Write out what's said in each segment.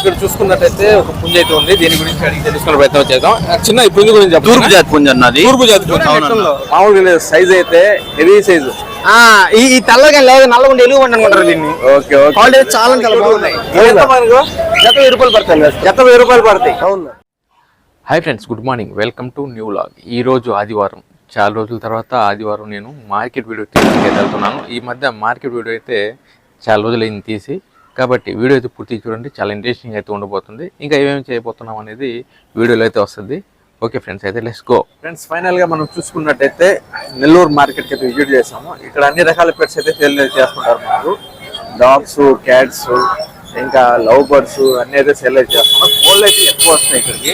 ఇక్కడ చూసుకున్నట్టయితే ఒక పుంజ అయితే ఉంది. దీని గురించి అడిగి తెలుసుకునే ప్రయత్నం చేద్దాం. చిన్న ఈ పుంజ గురించి. తూర్పు జాతి పుంజ అన్నది తూర్పు జాతి పుంజ. మామూలుగా సైజ్ అయితే హెవీ సైజు. ఆ, ఈ ఈ తెల్లగా లేదు. నల్లగుండి ఎలుగు పండు అనుకుంటారు దీన్ని. Okay okay. క్వాలిటీ చాలా బాగున్నాయి. జత వెయ్యి రూపాయలు పడతాయి జత వెయ్యి రూపాయలు పడతాయి. అవును. Hi friends good morning welcome to new log ఈ రోజు ఆదివారం. చాలా రోజుల తర్వాత ఆదివారం నేను మార్కెట్ వీడియో తీసి వెళ్తున్నాను. ఈ మధ్య మార్కెట్ వీడియో అయితే చాలా రోజులైంది తీసి కాబట్టి వీడియో అయితే పూర్తి చూడండి. చాలా ఇంట్రెస్టింగ్ అయితే ఉండబోతుంది. ఇంకా ఏమేమి చేయబోతున్నాం అనేది వీడియోలో అయితే వస్తుంది. ఓకే ఫ్రెండ్స్ అయితే లెట్స్ గో ఫ్రెండ్స్ ఫైనల్గా మనం చూసుకున్నట్టయితే నెల్లూరు మార్కెట్కి అయితే విజిట్ చేసాము ఇక్కడ అన్ని రకాల పెట్స్ అయితే సేల్ చేసుకుంటారు మనకు డాగ్స్ క్యాట్స్ ఇంకా లవ్ బర్డ్స్ అన్ని అయితే సేల్ చేస్తున్నాం కోళ్ళు అయితే ఎక్కువ వస్తాయి ఇక్కడికి.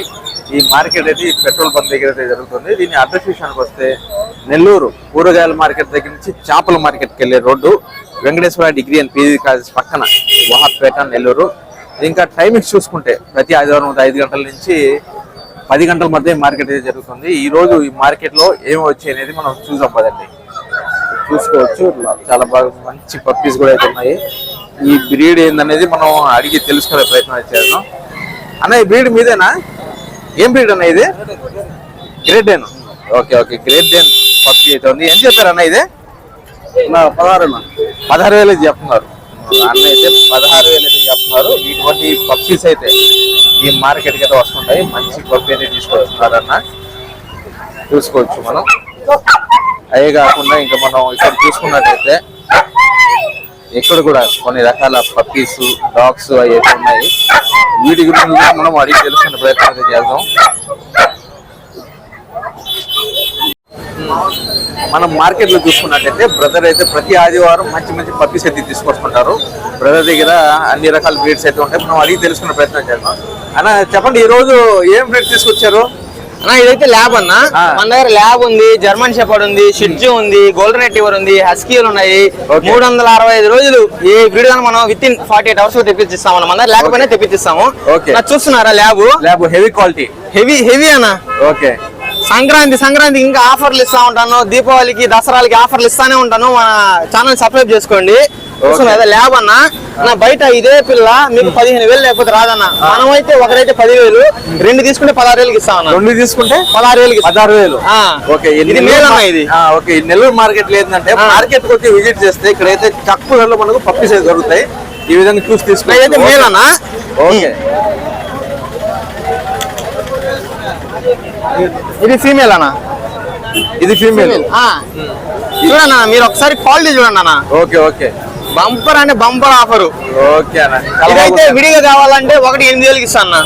ఈ మార్కెట్ అయితే ఈ పెట్రోల్ బంక్ దగ్గర అయితే జరుగుతుంది. దీని అడ్రస్ విషయానికి వస్తే నెల్లూరు కూరగాయల మార్కెట్ దగ్గర నుంచి చేపల మార్కెట్కి వెళ్ళే road Venkateswara degree and PG college పక్కన వాహపేట నెల్లూరు. ఇంకా టైమింగ్స్ చూసుకుంటే ప్రతి ఆదివారం ఐదు గంటల నుంచి పది గంటల మధ్య మార్కెట్ అయితే జరుగుతుంది. ఈ రోజు ఈ మార్కెట్లో ఏమి వచ్చాయి అనేది మనం చూసాం పదండి. చూసుకోవచ్చు. చాలా బాగా మంచి పప్పీస్ కూడా అయితే ఉన్నాయి. ఈ బ్రీడ్ ఏందనేది మనం అడిగి తెలుసుకునే ప్రయత్నం అయితే చేద్దాం. అన్న ఈ బ్రీడ్ మీదేనా? ఏం బ్రీడ్ అన్న ఇది? Great Dane. Okay okay. Great Dane puppy అయితే ఉంది. ఏం చెప్పారు ఇది? పదహారు పదహారు వేలు అయితే చెప్తున్నారు. అన్న అయితే పదహారు వేలు అయితే చెప్తున్నారు. ఇటువంటి పప్పీస్ అయితే ఈ మార్కెట్కి అయితే వస్తుంటాయి. మంచి పప్పి అయితే తీసుకొస్తున్నారన్న చూసుకోవచ్చు మనం. అదే కాకుండా ఇంకా మనం ఇక్కడ చూసుకున్నట్టయితే ఇక్కడ కూడా కొన్ని రకాల పప్పీస్ డాగ్స్ అవి ఉన్నాయి. వీటి గురించి మనం అడిగి తెలుసుకునే ప్రయత్నం చేద్దాం. మనం మార్కెట్లో చూసుకున్నట్టయితే బ్రదర్ అయితే ప్రతి ఆదివారం మంచి మంచి పప్పీస్ అయితే తీసుకొస్తుంటారు. బ్రదర్ దగ్గర అన్ని రకాల బ్రీడ్స్ అయితే ఉంటాయి. మనం అడిగి తెలుసుకునే ప్రయత్నం చేద్దాం. అన్న చెప్పండి ఈ రోజు ఏం బ్రీడ్ తీసుకొచ్చారు? అన్న ఇదైతే ల్యాబ్ అన్న. మన దగ్గర ల్యాబ్ ఉంది జర్మన్ షెపర్డ్ ఉంది షిడ్జు ఉంది గోల్డెన్ రెట్రీవర్ ఉంది హస్కీలు ఉన్నాయి. మూడు వందల అరవై ఐదు రోజులు ఈ బ్రీడ్ మనం within forty eight hours తెప్పించిస్తాం అన్న. మన దగ్గర లేకపోయినా తెప్పించిస్తాము. చూస్తున్నారా lab lab heavy quality heavy heavy అన్న. ఓకే సంక్రాంతి సంక్రాంతికి ఇంకా ఆఫర్లు ఇస్తా ఉంటాను. దీపావళికి దసరాలకి ఆఫర్లు ఇస్తానే ఉంటాను. మన ఛానల్ సబ్స్క్రైబ్ చేసుకోండి. ల్యాబ్ అన్న. నా బయట ఇదే పిల్ల మీకు పదిహేను వేలు లేకపోతే రాదన్న. మనమైతే ఒకరైతే పదివేలు రెండు తీసుకుంటే పదహారు వేలకి ఇస్తాం అన్న. రెండు తీసుకుంటే పదహారు వేలకి. పదహారు వేలు ఇది నెల్లూరు మేల్ అన్న మా- ఇది. ఓకే నెల్లూరు మార్కెట్ ఆ. మార్కెట్ వచ్చి విజిట్ చేస్తే ఇక్కడైతే తక్కువ మనకు అయితే దొరుకుతాయి. ఈ విధంగా చూసి ఇదైతే తీసుకోవచ్చు మేల్ అన్న ఓకే ఇది ఫీమేల్ అన్న? ఇది ఫీమేల్ ఆ. చూడన్న మీరు ఒకసారి క్వాలిటీ చూడండి అన్న. ఓకే ఓకే బంపర్ అంటే బంపర్ ఆఫర్. ఓకే అన్న. చాలా ఇదైతే. విడిగా కావాలంటే ఒకటి ఎనిమిది వేలకి ఇస్తాను.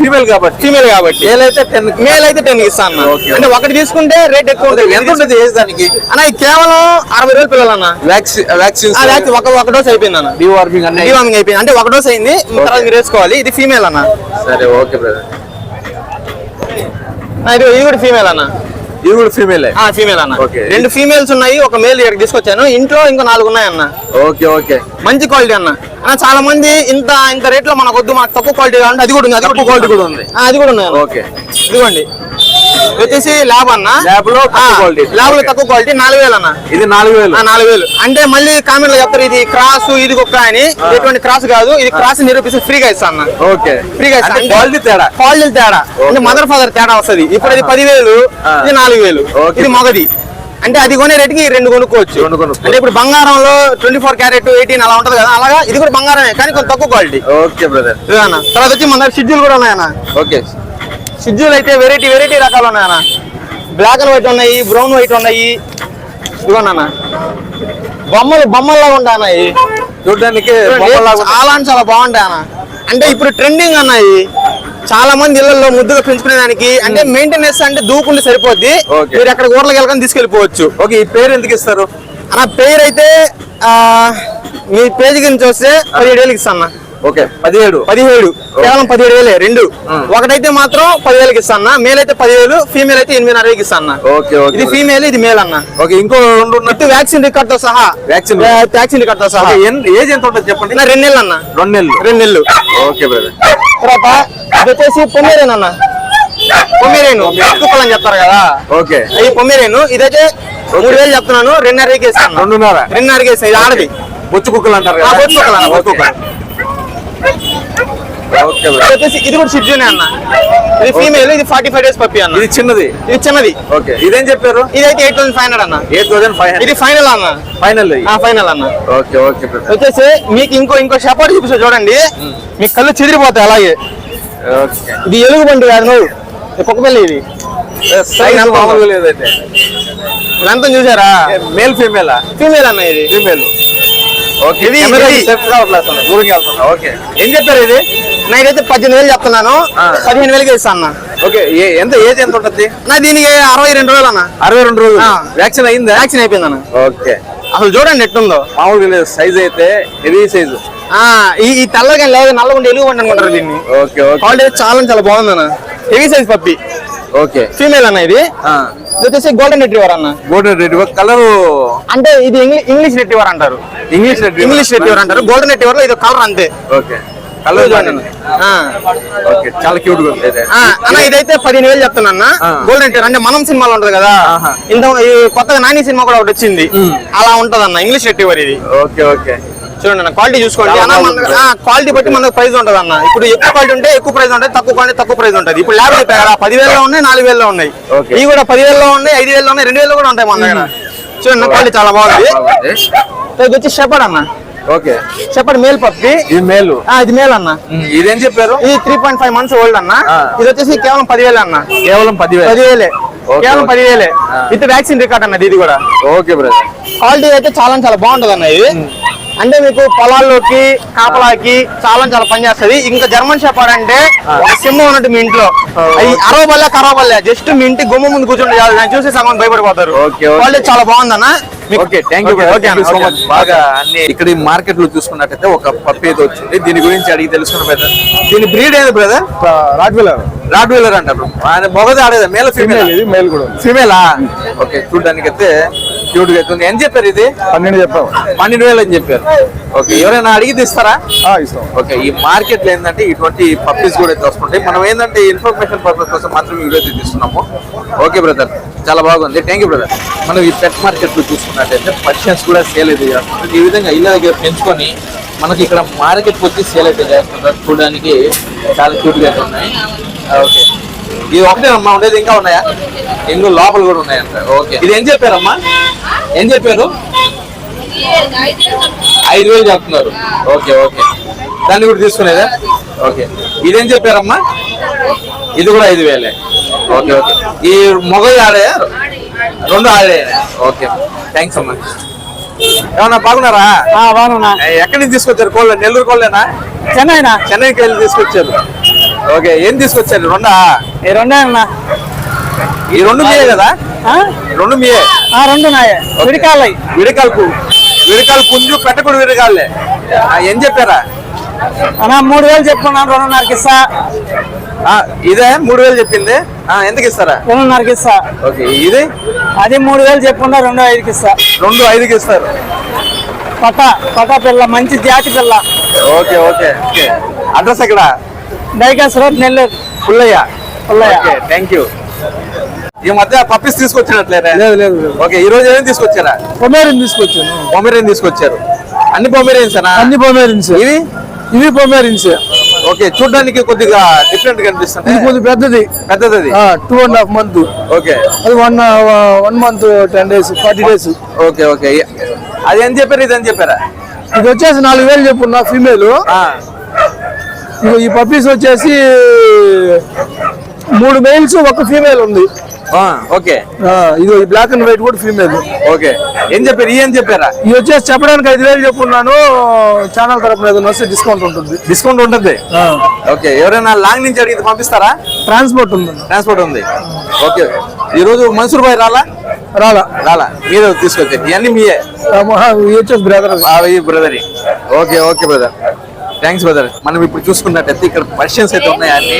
ఫీమేల్ కాబట్టి. ఫీమేల్ కాబట్టి. మేల్ అయితే టెన్ మేల్ అయితే టెన్ ఇస్తాను. అంటే ఒకటి తీసుకుంటే రేట్ ఎక్కువ ఉంటుంది. ఎంత ఉంటుంది దానికి? అన్న ఇది కేవలం అరవై వేలు పిల్లలు అన్న. వ్యాక్సిన్ ఒక ఒక డోస్ అయిపోయింది అన్న. డివార్మింగ్ డివామింగ్ అయిపోయింది. అంటే ఒక డోస్ అయింది. తర్వాత మీరు వేసుకోవాలి. ఇది ఫీమేల్ అన్న. సరే ఓకే బ్రదర్ ఇది కూడా ఫీమేల్ అన్న. ఇది కూడా ఫీమేల్ ఆ ఫీమేల్ అన్న. ఓకే. రెండు ఫీమేల్స్ ఉన్నాయి ఒక మేల్ ఇక్కడ తీసుకొచ్చాను. ఇంట్లో ఇంకా నాలుగు ఉన్నాయి అన్న ఓకే ఓకే మంచి క్వాలిటీ అన్న. అన్న చాలా మంది ఇంత ఇంత రేట్లో మనకు వద్దు మనకు తక్కువ క్వాలిటీ కావాలంటే అది కూడా ఉంది అది తక్కువ quality కూడా ఉంది. అది కూడా అన్న. ఓకే ఇదిగోండి. ఇది వచ్చేసి ల్యాబ్ అన్న. ల్యాబ్లో తక్కువ quality. ల్యాబ్లో. తక్కువ క్వాలిటీ నాలుగు వేలు అన్న. ఇది నాలుగు వేలు. నాలుగు వేలు. అంటే మళ్ళీ కామెంట్లో చెప్తారు ఇది క్రాస్ ఇది కుక్క అని. ఎటువంటి క్రాస్ కాదు. ఇది క్రాస్ నిరూపిస్తే ఫ్రీగా ఇస్తా అన్న. ఓకే ఫ్రీగా ఇస్తా. quality తేడా. క్వాలిటీ తేడా. అంటే మదర్ ఫాదర్ తేడా వస్తది. ఇప్పుడు ఇది పదివేలు. ఇది నాలుగు వేలు. ఇది మొగది. అంటే అది కొనే రేటుకి రెండు కొనుక్కోవచ్చు. అంటే ఇప్పుడు బంగారంలో ట్వంటీ ఫోర్ క్యారెట్ ఎయిటీన్ అలా ఉంటది కదా. అలాగా ఇది కూడా బంగారమే కానీ కొంచెం తక్కువ క్వాలిటీ ఓకే బ్రదర్ తర్వాత వచ్చి మన షెడ్యూల్ కూడా ఉన్నాయన్న. ఓకే షెడ్యూల్ అయితే వెరైటీ వెరైటీ రకాలు ఉన్నాయన్న బ్లాక్ అండ్ వైట్ ఉన్నాయి బ్రౌన్ వైట్ ఉన్నాయి. ఇవన్న బొమ్మలు బొమ్మల్లాగా ఉంటాయి చూడడానికి. చాలా అంటే చాలా బాగుంటాయి అన్న. అంటే ఇప్పుడు ట్రెండింగ్ అన్నాయి చాలా మంది ఇళ్ళలో ముద్దుగా పెంచుకునే దానికి అంటే మెయింటెనెన్స్ అంటే దూకుంటే సరిపోద్ది. మీరు ఎక్కడ ఊర్లకి వెళ్ళకని తీసుకెళ్ళిపోవచ్చు. ఓకే ఈ పేరు ఎందుకు ఇస్తారు? అన్న పేరు అయితే ఆ, మీ పేజీ కింద వస్తే పదిహేడు వేలకి ఇస్తాను అన్న. ఓకే. పదిహేడు. పదిహేడు. కేవలం పదిహేడు వేలే రెండు. ఒకటైతే మాత్రం పదివేలకి ఇస్తాను? మేల్ అయితే పదివేలు ఫీమేల్ అయితే ఎనిమిదిన్నర వేలకి ఇస్తాను. Okay okay. ఇది ఫీమేల్ ఇది మేల్ అన్న. ఓకే ఇంకో రెండు ఉన్నట్టు విత్ వ్యాక్సిన్ రికార్డ్తో సహా. Vaccine. వ్యాక్సిన్ రికార్డ్తో సహా. ఏజ్ ఎంత ఉంటుంది చెప్పండి? రెండు నెలలు అన్న. రెండు నెలలు. రెండు నెలలు. ఓకే బ్రదర్ తర్వాత ఇది వచ్చేసి పొమ్మేరేన్ అన్న. పొమ్మేరేను. అని చెప్తారు కదా. ఓకే. ఈ పొమ్మేరేను. ఇదైతే మూడు వేలు చెప్తున్నాను రెండున్నరకి ఇస్తాను రెండున్నర. రెండున్నరకి ఇస్తాను ఇది ఆడది. బొచ్చు కుక్కలు అంటారు కదా. బొచ్చు కుక్కలు అన్న, బొచ్చు ఓకే. ఇది వచ్చేసి ఇది కూడా అన్న. ఇది ఫీమేల్ ఇది ఫార్టీ ఫైవ్ డేస్ పప్పి అన్న. ఇది చిన్నది. ఇది చిన్నది. ఓకే ఇదేం చెప్పారు? ఇదైతే ఎయిట్ థౌసండ్ ఫైవ్ హండ్రెడ్ అన్న. ఎయిట్ థౌసండ్ ఫైవ్ ఇది ఫైనల్ అన్న. ఫైనల్ ఫైనల్ అన్న. ఓకే ఓకే బ్రదర్ వచ్చేసి మీకు ఇంకో ఇంకో షెపర్డ్ చూపిస్తా చూడండి. మీ కళ్ళు చెదిరిపోతాయి అలాగే. ఇది ఎలుగు బండి కాదు నువ్వు. ఇది కుక్కపిల్ల ఇది. లేదైతే. చూసారా? మేల్ ఫీమేలా ఫీమేల్ అన్న ఇది. Female okay. ఇది- ఓకే. ఏం చెప్పారు ఇది? నా ఇదైతే పద్దెనిమిది వేలు చెప్తున్నాను. పదిహేను వేలకి ఇస్తాను అన్న. ఓకే. ఎంత ఏజ్ ఎంత ఉంటుంది? నా దీనికి అరవై రెండు రోజులు అన్న. అరవై రెండు రోజులు. వ్యాక్సిన్ అయిందా? వ్యాక్సిన్ అయిపోయింది అన్న. ఓకే. అసలు చూడండి ఎట్టుందో మామూలుగా సైజ్ అయితే హెవీ సైజు ఆ, ఈ ఈ తెల్లగా లేదు నల్లగుండి ఎలుగు అనుకుంటారు దీన్ని. Okay okay. చాలా చాలా బాగుంది అన్న. Heavy size puppy. Okay. Female అన్న ఇది? ఇది వచ్చేసి గోల్డెన్ రిట్రీవర్ అన్న. గోల్డెన్ రెడ్ కలర్ అంటే ఇది ఇంగ్లీష్ రిట్రీవర్ అంటారు. ఇంగ్లీష్ ఇంగ్లీష్ రిట్రీవర్ అంటారు. గోల్డెన్ రిట్రీవర్లో ఇది కలర్ అంతే. Okay colour. ఓకే చాలా క్యూట్గా ఉంది అన్న ఇదైతే పదిహేను వేలు చెప్తున్నా అన్న. గోల్డెన్ రిట్రీవర్ అంటే మనం సినిమాలో ఉంటది కదా. ఇంత కొత్తగా నాని సినిమా కూడా ఒకటి వచ్చింది. అలా ఉంటది అన్న ఇంగ్లీష్ రిట్రీవర్ ఇది. ఓకే ఓకే చూడండి అన్న క్వాలిటీ చూసుకోండి. అన్న. మన క్వాలిటీ బట్టి మనకు ప్రైస్ ఉంటది అన్న. ఇప్పుడు ఎక్కువ క్వాలిటీ ఉంటే ఎక్కువ ప్రైస్ ఉంటుంది తక్కువ క్వాలిటీ తక్కువ ప్రైస్ ఉంటుంది. ఇప్పుడు ల్యాబ్ చెప్పారు కదా పదివేలలో ఉన్నాయి నాలుగు వేలలో ఉన్నాయి. ఇవి కూడా పదివేలలో ఉన్నాయి ఐదు వేలలో ఉన్నాయి రెండు వేలలో కూడా ఉంటాయి మన దగ్గర. చూడండి క్వాలిటీ చాలా బాగుంది. వచ్చి షెపర్డ్ అన్న. ఓకే షెపర్డ్ మేల్ పప్పి ఇది మేలు ఇది మేల్ అన్న. ఇదేం చెప్పారు? ఇది three point five months old అన్న. ఇది వచ్చేసి కేవలం పదివేలు అన్న. కేవలం పదివేలు. పదివేలే. కేవలం. పదివేలే. విత్ వ్యాక్సిన్ రికార్డ్ అన్నది ఇది కూడా. ఓకే బ్రదర్ క్వాలిటీ అయితే చాలా చాలా బాగుంటది అన్న ఇది అంటే మీకు పొలాల్లోకి కాపలాకి చాలా చాలా పనిచేస్తది ఇంకా జర్మన్ షెపర్డ్ అంటే ఒక సింహం ఉన్నట్టు మీ ఇంట్లో. అది అరవ బల్లే కరవ బల్లే. జస్ట్ మీ ఇంటి గుమ్మ ముందు కూర్చుంటే చాలు. దాన్ని చూసి సగం భయపడిపోతారు. క్వాలిటీ చాలా బాగుందన్న. ఇక్కడ ఈ మార్కెట్లో చూసుకున్నట్టయితే ఒక పప్పి ఏదో వచ్చింది. దీని గురించి అడిగి తెలుసుకున్న బ్రదర్ దీని బ్రీడ్ ఏది బ్రదర్ రాట్విలర్. రాడ్ వీలర్ అంటారు మొగది ఆడేది? మేల ఫీమేల్ ఇది మేల్ కూడా ఫీమేలా ఓకే చూడడానికి అయితే క్యూట్గా అవుతుంది ఎంత చెప్పారు ఇది? పన్నెండు చెప్పాము పన్నెండు వేలు అని చెప్పారు. ఓకే ఎవరైనా అడిగి తీస్తారా? ఇస్తాం. ఓకే ఈ మార్కెట్లో ఏంటంటే ఇటువంటి పప్పీస్ కూడా అయితే వస్తుంటాయి. మనం ఏంటంటే ఇన్ఫర్మేషన్ పర్పస్ కోసం మాత్రం వీడియో తీస్తున్నాము. Okay brother. చాలా బాగుంది. Thank you brother. మనం ఈ పెట్ మార్కెట్లో చూసుకున్నట్టయితే పర్షన్స్ కూడా సేల్ అయితే చేస్తుంటారు ఈ విధంగా ఇళ్ళ దగ్గర పెంచుకొని మనకి ఇక్కడ మార్కెట్ వచ్చి సేల్ అయితే చేస్తుంటారు చూడడానికి చాలా క్యూట్గా అయితే ఉన్నాయి. ఓకే. ఇది ఒకటేనమ్మా ఉండేది ఇంకా ఉన్నాయా? ఇంకో లోపల కూడా ఉన్నాయంట. ఓకే. ఇది ఏం చెప్పారమ్మా? ఏం చెప్పారు? ఐదు వేలు చెప్తున్నారు. Okay okay. దాన్ని కూడా తీసుకునేదా? ఓకే. ఇదేం చెప్పారమ్మా? ఇది కూడా ఐదు వేలే. Okay okay. ఈ మొగలు ఆడే రెండు ఆడే ఓకే. థ్యాంక్స్ అమ్మా. ఏమన్నా బాగున్నారా? బాగున్నా. ఏ, ఎక్కడి నుంచి తీసుకొచ్చారు? కోళ్ళ నెల్లూరు కోళ్ళేనా? చెన్నైనా? చెన్నైకి వెళ్ళి తీసుకొచ్చారు. ఓకే ఏం తీసుకొచ్చారు? రెండా? ఈ రెండే అన్న. ఈ రెండు మీయే కదా? రెండు మీయే? రెండు నాయే. విడికాలు విడికాలు పు- విడికాలు పుంజు పెట్టకూడదు విడికాలే ఏం చెప్పారా? అన్న మూడు వేలు చెప్పుకున్నాను రెండున్నరకి ఇస్తా. ఆ, ఇదే? మూడు వేలు చెప్పింది? ఎందుకు ఇస్తారా? రెండున్నరకి ఇస్తా. ఓకే ఇది? అది మూడు వేలు చెప్పుకున్నా రెండు ఐదుకి ఇస్తా. రెండు ఐదుకి ఇస్తారు. పట పట పిల్ల మంచి జాతి పిల్ల. Okay okay okay. అడ్రస్ ఎక్కడ? Dykes road Nellore. Pullayya. Pullayya. Okay thank you ఈ మధ్య పప్పీస్ తీసుకొచ్చినట్లేరా లేదు లేదు ఓకే ఈ రోజు ఏమేమి తీసుకొచ్చారా? పొమేరియన్ తీసుకొచ్చాను. పొమెరియన్ తీసుకొచ్చారు. అన్ని పొమెరియన్స్ అన్ని పొమేరియన్స్. ఇవి? ఇవి పొమేరియన్స్. ఓకే చూడడానికి కొద్దిగా డిఫరెంట్ ఇది కనిపిస్తుంది కొంచెం పెద్దది. పెద్దది two and half month okay. అది one one month ten days forty days okay okay. అది ఏం చెప్పారు? ఇది అని చెప్పారా? ఇది వచ్చేసి నాలుగు వేలు చెప్పున్నా ఫీమేల్ ఇగో ఈ పప్పీస్ వచ్చేసి మూడు మెయిల్స్ ఒక ఫీమేల్ ఉంది. ఓకే. ఆ, ఇదిగో ఈ బ్లాక్ అండ్ వైట్ కూడా ఫీమేల్ ఓకే. ఏం చెప్పారు? ఈ ఏం చెప్పారా? ఇది వచ్చేసి చెప్పడానికి ఐదు వేలు చెప్పున్నాను ఛానల్ తరపున ఏదైనా వస్తే డిస్కౌంట్ ఉంటుంది. డిస్కౌంట్ ఉంటుంది? ఓకే. ఎవరైనా లాంగ్ నుంచి అడిగితే పంపిస్తారా? ట్రాన్స్పోర్ట్ ఉంది. ట్రాన్స్పోర్ట్ ఉంది. ఓకే. ఈ రోజు మన్సూర్ భాయ్ రాలా? రాలా. రాలా. మీరు తీసుకొచ్చారు ఇవన్నీ మీయే. ఇది brother brother okay okay brother thanks brother మనం ఇప్పుడు చూసుకున్నట్టయితే ఇక్కడ పర్షన్స్ అయితే ఉన్నాయి అన్ని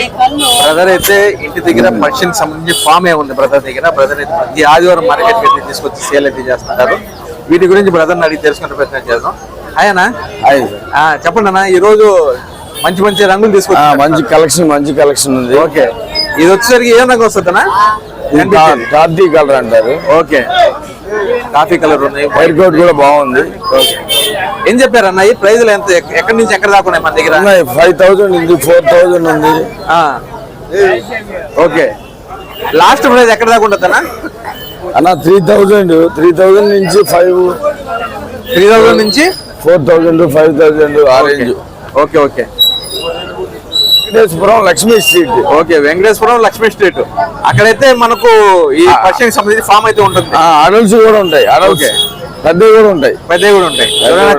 బ్రదర్ అయితే ఇంటి దగ్గర పర్షియన్ సంబంధించి ఫామ్ ఏ ఉంది బ్రదర్ దగ్గర. బ్రదర్ అయితే ప్రతి ఆదివారం మార్కెట్ అయితే తీసుకొచ్చి సేల్ అయితే చేస్తుంటారు వీటి గురించి బ్రదర్ అడిగి తెలుసుకునే ప్రయత్నం చేద్దాం. ఆయనా చెప్పండి అన్న. ఈ రోజు మంచి మంచి రంగులు ఆ, తీసుకొచ్చి మంచి కలెక్షన్ మంచి కలెక్షన్ ఉంది. ఓకే ఇది వచ్చేసరికి ఏం రంగు కా- కార్తీ కలర్ అంటారు. ఓకే కాఫీ కలర్ ఉన్నాయి వైట్ కోట్ కూడా బాగుంది. ఏం చెప్పారు అన్న ఈ ప్రైజ్లు ఎంత? ఎక్- ఎక్కడి నుంచి ఎక్కడ దాకా ఉన్నాయి మన దగ్గర? ఉన్నాయి ఫైవ్ థౌజండ్ ఉంది ఫోర్ థౌజండ్ ఉంది. ఆ. ఓకే లాస్ట్ ప్రైజ్ ఎక్కడ దాకా ఉంటుంది అన్న అన్న త్రీ థౌజండ్ త్రీ థౌజండ్ నుంచి ఫైవ్ త్రీ థౌసండ్ నుంచి? Four thousand five thousand orange okay okay Venkateswaram Lakshmi street. Okay Venkateswaram Lakshmi street. అక్కడైతే మనకు ఈ పశ్చిమకి సంబంధించి ఫామ్ అయితే ఉంటుంది. అడల్ట్స్ కూడా ఉంటాయి అడల్ట్స్. పెద్దవి కూడా ఉంటాయి. పెద్దవి కూడా ఉంటాయి.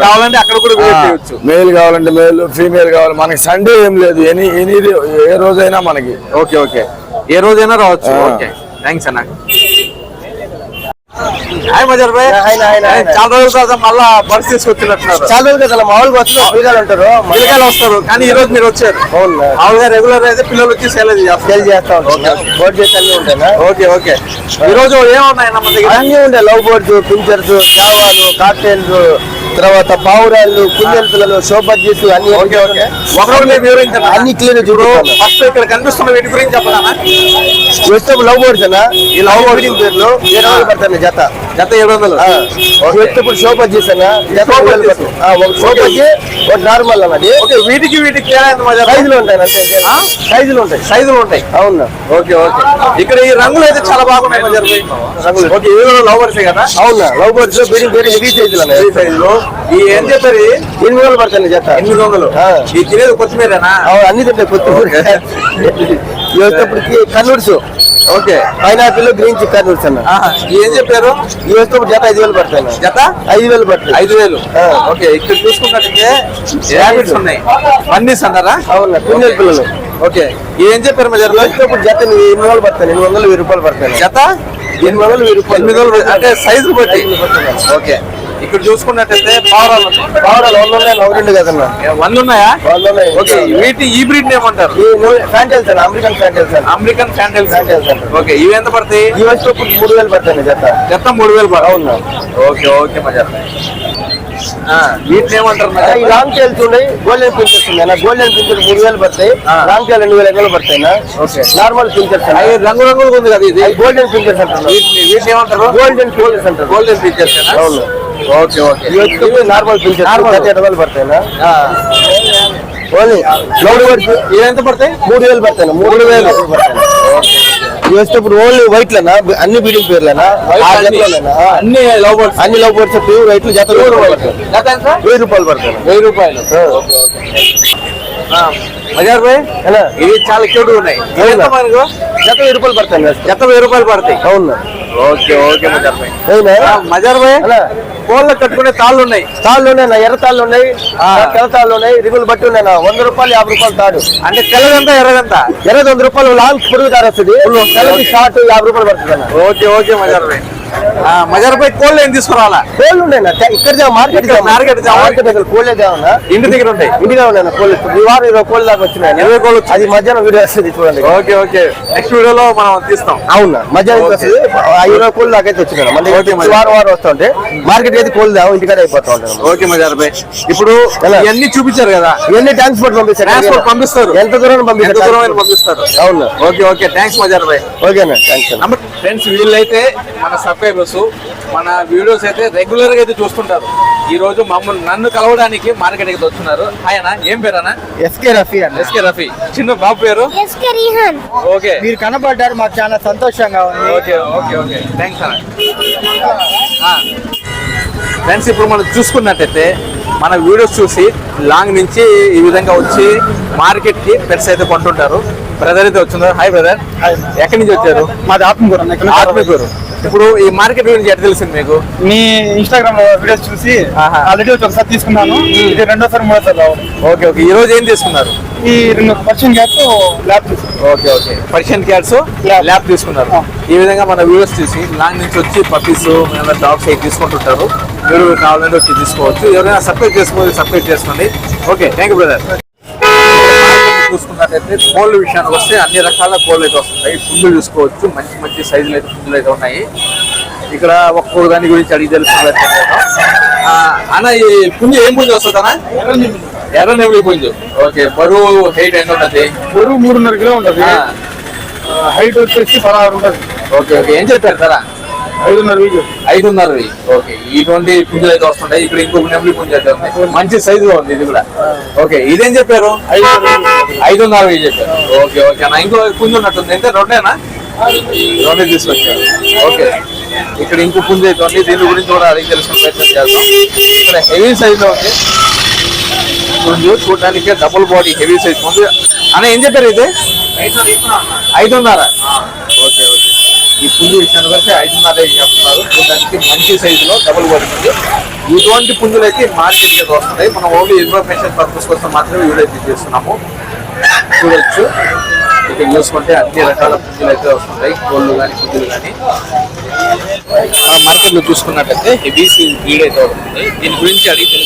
కావాలంటే అక్కడ కూడా చేయొచ్చు. మేల్ కావాలంటే మేల్ ఫీమేల్ కావాలి. మనకి సండే ఏం లేదు. ఎనీ ఎనీ ఏ రోజైనా మనకి. Okay okay. ఏ రోజైనా రావచ్చు. ఓకే. థ్యాంక్స్ అన్న హాయ్ మజర్ భాయ్ హాయ్, హాయ్, హాయ్. చాలా రోజుల తర్వాత మళ్ళా బస్ తీసుకొచ్చినట్టున్నారు. చాలా రోజులు కదా మామూలుగా వస్తుంది పిల్లలు ఉంటారు పిల్లకాయలు వస్తారు కానీ ఈ రోజు మీరు వచ్చారు. మామూలుగా రెగ్యులర్ అయితే పిల్లలు వచ్చి సేల్ సేల్ చేస్తా బోర్డు చేసి అన్ని ఉంటాయి ఓకే ఓకే. ఈ రోజు దగ్గర? అన్ని ఉంటాయి. లవ్ బోర్డ్స్ పించర్స్ చావాలు కాక్టైల్స్ తర్వాత పావురాళ్ళు కుందేలు పిల్లలు అన్ని మీరు వివరించండి. అన్ని క్లియర్ చూడు ఫస్ట్ ఇక్కడ కనిపిస్తున్న వీటి గురించి చెప్పనా వెజిటబుల్ లవ్ బోర్డ్స్ అన్న. ఈ లవ్ బోర్డింగ్ పేర్లు ఏడు వందలు పడతాయి జత. జత ఏడు వందలు. వెజిటబుల్ షోబజ్జీస్ అన్న. జత ఒక ఒక నార్మల్ అన్నది ఓకే వీటికి వీటికి సైజులు ఉంటాయి అంతే? సైజులు ఉంటాయి. సైజులు ఉంటాయి. అవునా ఓకే ఓకే. ఇక్కడ ఈ రంగులు అయితే చాలా బాగున్నాయి రంగులు. ఓకే ఇవి కూడా లవర్స్ కదా? అవునా లవ్ బోర్డ్స్ బీడింగ్ పేరు హెవీ సైజులు ఈ అన్నది సైజులో. ఈ ఏం చెప్పారు? ఎనిమిది వందలు పడతాయి జత ఎనిమిది వందలు. ఈ తినేది కొత్తిమీరేనా? అన్ని తింటాయి కొత్తిమీర. ఈ వచ్చేప్పటికి conures okay. Pineapple green cheek conures అన్న. ఏం చెప్పారు? ఈ వచ్చేప్పుడు జత ఐదు వేలు పడతాయి అన్న. జత? ఐదు వేలు పడతాయి. ఐదు వేలు. ఓకే ఇక్కడ చూసుకున్నట్టయితే ర్యాబిట్స్ ఉన్నాయి. బన్నీస్ అన్నారా? అవునా కుందేలు పిల్లలు. ఓకే. ఏం చెప్పారు ఈ వచ్చేప్పుడు జత ఎనిమిది వందలు పడతాయి ఎనిమిది వందలు వెయ్యి రూపాయలు పడతాయి జత? ఎనిమిది వందలు వెయ్యి రూపాయలు. ఎనిమిది వందలు అంటే సైజు బట్టి అన్న. ఓకే. ఇక్కడ చూసుకున్నట్టయితే పావురాలు ఉన్నాయి. పావురాలు వంద ఉన్నాయి నవ్వు రెండు కదన్నా. వంద ఉన్నాయా? వంద ఉన్నాయి. ఓకే వీటి ఈ బ్రీడ్ ఏమంటారు అమెరికన్ అన్న అమెరికన్. ఓకే ఇవి ఎంత పడతాయి? ఈ మూడు వేలు పడతాయి జత జత మూడు వేలు అవునా. ఓకే ఓకే మజా ఆ, వీటిని ఏమంటారు లాంగ్ టైల్స్ ఉన్నాయి గోల్డెన్ పించర్స్ ఉన్నాయి గోల్డెన్ పించర్ మూడు వేలు పడతాయి. లాంగ్ టైల్ రెండు వేల వేలు పడతాయి ఓకే. నార్మల్ పించర్స్ రంగు రంగులుగా ఉంది కదా ఇది? గోల్డెన్ పించర్స్ అంటారు. వీటిని ఏమంటారు? గోల్డెన్ పించర్స్ అంటారు. గోల్డెన్ ఫీచర్స్ అవును. మూడు వేలు పడతాయి మూడు వేలు ఇవి వచ్చేటప్పుడు ఓన్లీ వైట్ లేనా అన్ని బీడింగ్ పేర్లేనా. అన్ని. లవ్ బర్డ్స్ అన్ని లవ్ బర్డ్స్ ప్యూర్ వైట్లు జత వెయ్యి రూపాయలు వెయ్యి రూపాయలు. పడతాయి వెయ్యి రూపాయలు. మజార్ భాయ్? ఇవి చాలా క్యూట్ ఉన్నాయి. జత వెయ్యి రూపాయలు పడతాయి జత వెయ్యి రూపాయలు పడతాయి. అవునా? ఓకే ఓకే మజార్ భాయ్ అవునా ఆ, మజార్ భాయ్ అలా కోళ్ళ కట్టుకునే తాళ్ళు ఉన్నాయి. తాళ్ళు ఉన్నాయి నా ఎర్ర తాళ్ళు ఉన్నాయి తెల్ల తాళ్ళు ఉన్నాయి రిగులు బట్టి ఉన్నాయి నా. వంద రూపాయలు యాభై రూపాయలు తాడు. అంటే తెల్లదంతా ఎర్రదంతా? ఎర్రది వంద రూపాయలు లాంగ్ పొడుగు తాడు వస్తుంది తెల్లది షార్ట్ యాభై రూపాయలు పడుతుంది ఓకే ఓకే మజార్ భాయ్ ఆ, మజార్ భాయ్ కోళ్ళు ఏం తీసుకురావాలా? కోళ్ళు ఉన్నాయి ఇక్కడ మార్కెట్ జామ. మార్కెట్ దగ్గర కోళ్ళే కావునా ఇంటి దగ్గర ఉంటాయి. ఇంటిగా ఉన్నాయి కోళ్ళు. ఈ వారం ఇరవై కోళ్ళు దాకా వచ్చినాయి. ఇరవై కోళ్ళు. అది మధ్యాహ్నం వీడియో వస్తుంది చూడండి. Okay okay. నెక్స్ట్ వీడియోలో మనం తీస్తాం. అవునా? మధ్యాహ్నం. వస్తుంది. ఇరవై కోళ్ళు దాకా అయితే వచ్చినాయి. మరి. వారం వారం వస్తూ ఉంటే మార్కెట్ అయితే కోళ్ళు దావు ఇంటికాడ అయిపోతా ఉంటాను ఓకే మజార్ భాయ్ ఇప్పుడు? ఇవన్నీ చూపించారు కదా. ఇవన్నీ ట్రాన్స్పోర్ట్ పంపిస్తారు. ట్రాన్స్పోర్ట్ పంపిస్తారు. ఎంత దూరం పంపిస్తారు? దూరం పంపిస్తారు. అవునా? Okay okay. Thanks Mazhar bhai ఓకేనా థ్యాంక్స్ ఫ్రెండ్స్ వీళ్ళైతే మన సబ్స్క్రైబర్స్ మన వీడియోస్ అయితే రెగ్యులర్గా అయితే చూస్తుంటారు. ఈ రోజు మమ్మల్ని నన్ను కలవడానికి మార్కెట్ అయితే వస్తున్నారు. ఆయన ఏం పేరు అన్న? ఎస్కే రఫీ అన్న. ఎస్కే రఫీ. చిన్న బాబు పేరు? ఎస్కే రిహాన్. ఓకే. మీరు కనబడ్డారు మాకు చాలా సంతోషంగా ఉంది. Okay okay okay. థ్యాంక్స్ అన్న. ఫ్రెండ్స్ ఇప్పుడు మనం చూసుకున్నట్టయితే మన వీడియోస్ చూసి లాంగ్ నుంచి ఈ విధంగా వచ్చి మార్కెట్కి పెట్స్ అయితే కొంటుంటారు. బ్రదర్ అయితే వచ్చిందో? హాయ్ బ్రదర్ ఎక్కడి నుంచి వచ్చారు? మాది ఆత్మకూరు ఆత్మకూరు. ఇప్పుడు ఈ మార్కెట్ గురించి ఎట్లా తెలిసింది మీకు? మీ ఇన్స్టాగ్రామ్లో వీడియోస్ చూసి. ఆల్రెడీ ఒకసారి తీసుకున్నాను. ఇది రెండోసారి మూడోసారి ఓకే ఓకే ఈ రోజు ఏం తీసుకున్నారు? ఈ రెండు పర్సెంట్ గ్యాప్ ల్యాబ్ తీసుకున్నాను. Okay okay Persian cats lab తీసుకున్నారు. ఈ విధంగా మన వ్యూవర్స్ చూసి లాంగ్ నుంచి వచ్చి పప్పీస్ డాగ్స్ అవి తీసుకుంటుంటారు. మీరు కావాలంటే వచ్చి తీసుకోవచ్చు. ఎవరైనా సపరేట్ చేసుకోవాలి సపరేట్ చేసుకోండి. ఓకే థ్యాంక్ యూ బ్రదర్ చూసుకున్నట్టయితే కోళ్ళ విషయానికి వస్తే అన్ని రకాల కోళ్ళు అయితే వస్తాయి పుంజులు చూసుకోవచ్చు. మంచి మంచి సైజులు అయితే పుంజులు అయితే ఉన్నాయి. ఇక్కడ ఒక్కొక్క దాని గురించి అడిగి తెలుసుకున్నట్టు అన్న ఈ పుంజు ఏం పుంజు వస్తుంది అన్న? ఎర్ర నెమిలి పుంజు. ఓకే బరువు హైట్ ఎంత ఉంటుంది? బరువు మూడున్నర కిలో ఉంటుంది. హైట్ వచ్చేసి పదహారు ఉంటుంది. Okay okay. ఏం చెప్పారు కదా ఐదున్నర వెయ్యి ఓకే. ఇటువంటి పుంజలు అయితే వస్తుంటాయి. ఇక్కడ ఇంకొక నెమలి పుంజు మంచి సైజు లో ఉంది ఇది కూడా. ఓకే. ఇదేం చెప్పారు? ఐదున్నర వెయ్యి చెప్పారు. Okay okay. అన్న ఇంకో పుంజు ఉన్నట్టుంది. ఎంత? రెండేనా? రెండే తీసుకొచ్చారు. ఓకే. ఇక్కడ ఇంకో పుంజు అయితే ఉంది దీని గురించి కూడా అడిగి తెలుసుకునే ప్రయత్నం చేద్దాం. ఇక్కడ హెవీ సైజ్లో ఉంది. పుంజు చూడడానికి డబుల్ బాడీ హెవీ సైజ్ పుంజు అన్న ఏం చెప్పారు ఇది? ఐదున్నర. ఈ పుంజు విషయానికి వస్తే ఐదున్నర చెప్తున్నారు చూడడానికి మంచి సైజులో డబుల్ పుంజు ఇటువంటి పుంజులు అయితే మార్కెట్కి వస్తున్నాయి మనం ఓన్లీ ఇన్ఫర్మేషన్ పర్పస్ కోసం మాత్రమే వీడియో అయితే చేస్తున్నాము. చూడొచ్చు. ఇక్కడ చూసుకుంటే అన్ని రకాల పుంజులు అయితే వస్తుంటాయి. కోళ్ళు కానీ పుంజులు కానీ మార్కెట్లో చూసుకున్నట్టయితే హెవీ బ్రీడ్ అయితే వస్తుంది. దీని గురించి అడిగి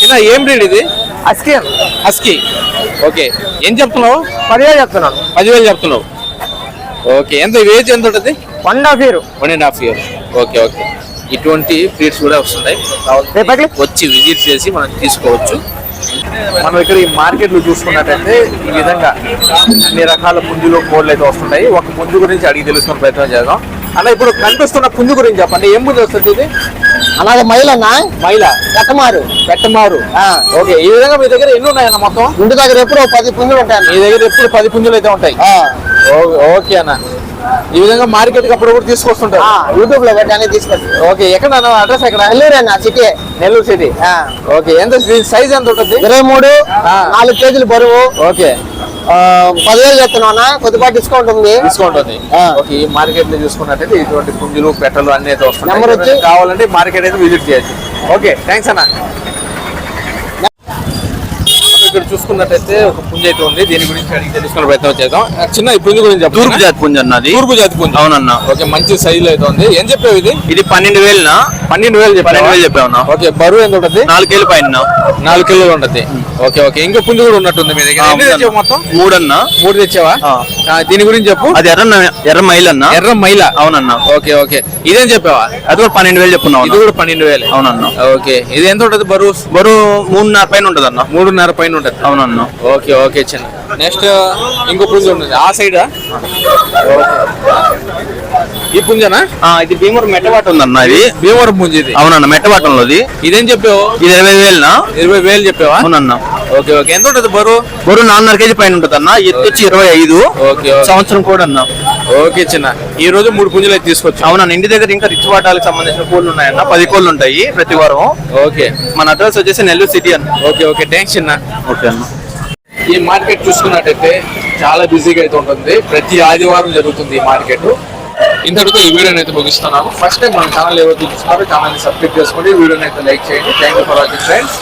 చిన్న ఏం బ్రీడ్ ఇది? అస్కి. Husky okay. ఏం చెప్తున్నావు? పదివేలు చెప్తున్నాను. పదివేలు చెప్తున్నావు. ఓకే ఎంత ఏజ్ ఎంత ఉంటుంది? One half year one and half year okay okay. ఇటువంటి బ్రీడ్స్ కూడా వస్తున్నాయి వచ్చి విజిట్ చేసి మనం తీసుకోవచ్చు. మనం ఇక్కడ ఈ మార్కెట్లో చూసుకున్నట్టయితే ఈ విధంగా అన్ని రకాల పుంజులు కోళ్ళు అయితే వస్తున్నాయి ఒక పుంజు గురించి అడిగి తెలుసుకునే ప్రయత్నం చేద్దాం. అలా ఇప్పుడు కనిపిస్తున్న పుంజు గురించి చెప్పండి. ఏం పుంజు వస్తుంది ఇది అలాగే మైలన్నా మైల. కట్టమారు పెట్టమారు ఓకే ఈ విధంగా మీ దగ్గర ఎన్ని ఉన్నాయన్న మొత్తం? ఇంటి దగ్గర ఎప్పుడు పది పుంజులు ఉంటాయి మీ దగ్గర ఎప్పుడు పది పుంజులు అయితే ఉంటాయి? ఓకే అన్న. ఈ విధంగా మార్కెట్కి అప్పుడు కూడా తీసుకొస్తుంటారు? యూట్యూబ్లో పెట్టి అన్ని తీసుకొచ్చి ఓకే ఎక్కడ అడ్రస్ ఎక్కడ? నెల్లూరు అన్న సిటీ. నెల్లూరు సిటీ. ఓకే ఎంత సైజ్ ఎంత ఉంటుంది? ఇరవై మూడు. నాలుగు కేజీలు బరువు. ఓకే. పదివేలు చెప్తున్నా అన్న కొద్దిపాటి డిస్కౌంట్ ఉంది. డిస్కౌంట్ ఉంది. ఓకే ఈ మార్కెట్లో చూసుకున్నట్టయితే ఇటువంటి పుంజులు పెట్టలు అన్ని అయితే వస్తున్నాయి కావాలంటే మార్కెట్ అనేది విజిట్ చేయొచ్చు ఓకే థ్యాంక్స్ అన్న. ఇక్కడ చూసుకున్నట్టయితే ఒక పుంజ అయితే ఉంది. దీని గురించి అడిగి తెలుసుకునే ప్రయత్నం చేద్దాం. చిన్న ఈ పుంజు గురించి. తూర్పు జాతి పుంజ అన్నది. తూర్పు జాతి పుంజు. అవునన్నా. ఓకే మంచి సైజ్లో అయితే ఉంది. ఏం చెప్పావు ఇది? ఇది పన్నెండు వేలునా? పన్నెండు వేలు చెప్పావా? పన్నెండు వేలు చెప్పావునా? ఓకే బరువు ఎంత ఉంటుంది? నాలుగేళ్ళు పైన. నాలుగు కిలోలు ఉంటుంది. Okay okay. ఇంకో పుంజు కూడా ఉన్నట్టుంది మీ దగ్గర. తెచ్చావు మొత్తం? మూడు తెచ్చావా? ఆ. ఆ, దీని గురించి చెప్పు. అది ఎర్ర ఎర్ర మైల్ అన్న. ఎర్ర మైల? అవునన్నా. Okay okay. ఇదేం చెప్పావా? అది కూడా పన్నెండు వేలు చెప్పున్నావు ఇది కూడా పన్నెండు వేలు. అవునన్నా. ఓకే. ఇది ఎంత ఉంటుంది బరువు? బరువు మూడున్నర పైన ఉంటది అన్న మూడున్నర పైన ఉంటుంది. అవునన్నా. ఓకే ఓకే చిన్న. నెక్స్ట్ ఇంకో పుంజ ఉంటుంది. ఆ సైడ్ ఈ పుంజనా? ఇది భీమవరం మెట్టబాట ఉందన్న ఇది. భీమవరం పుంజ ఇది. అవునన్న మెట్టబాటంలోది. ఇదేం చెప్పావు? ఇది ఇరవై వేలునా? ఇరవై వేలు చెప్పావా? అవునన్నా. Okay okay. ఎంత ఉంటుంది బరువు? బరువు నాలుగున్నర కేజీ పైన ఉంటది అన్న. ఎత్తు వచ్చి ఇరవై ఐదు. ఓకే. సంవత్సరం కూడా అన్న. ఓకే చిన్న. ఈ రోజు మూడు పుంజులు అయితే తీసుకొచ్చాం. అవునన్న ఇంటి దగ్గర ఇంకా రిచ్ వాటాలకు సంబంధించిన కోళ్ళు ఉన్నాయన్న. పది కోళ్ళు ఉంటాయి ప్రతి వారం. ఓకే. మన అడ్రస్ వచ్చేసి నెల్లూరు సిటీ అన్న. Okay okay. థ్యాంక్స్ చిన్న. ఓకే అన్న. ఈ మార్కెట్ చూసుకున్నట్టయితే చాలా బిజీగా అయితే ఉంటుంది. ప్రతి ఆదివారం జరుగుతుంది ఈ మార్కెట్. ఇంతటితో ఈ వీడియోని అయితే ముగిస్తున్నాను. ఫస్ట్ టైం మన ఛానల్ ఎవరు చూస్తున్నారో ఛానల్ని సబ్స్క్రైబ్ చేసుకోండి. వీడియోని అయితే లైక్ చేయండి. Thank you for watching friends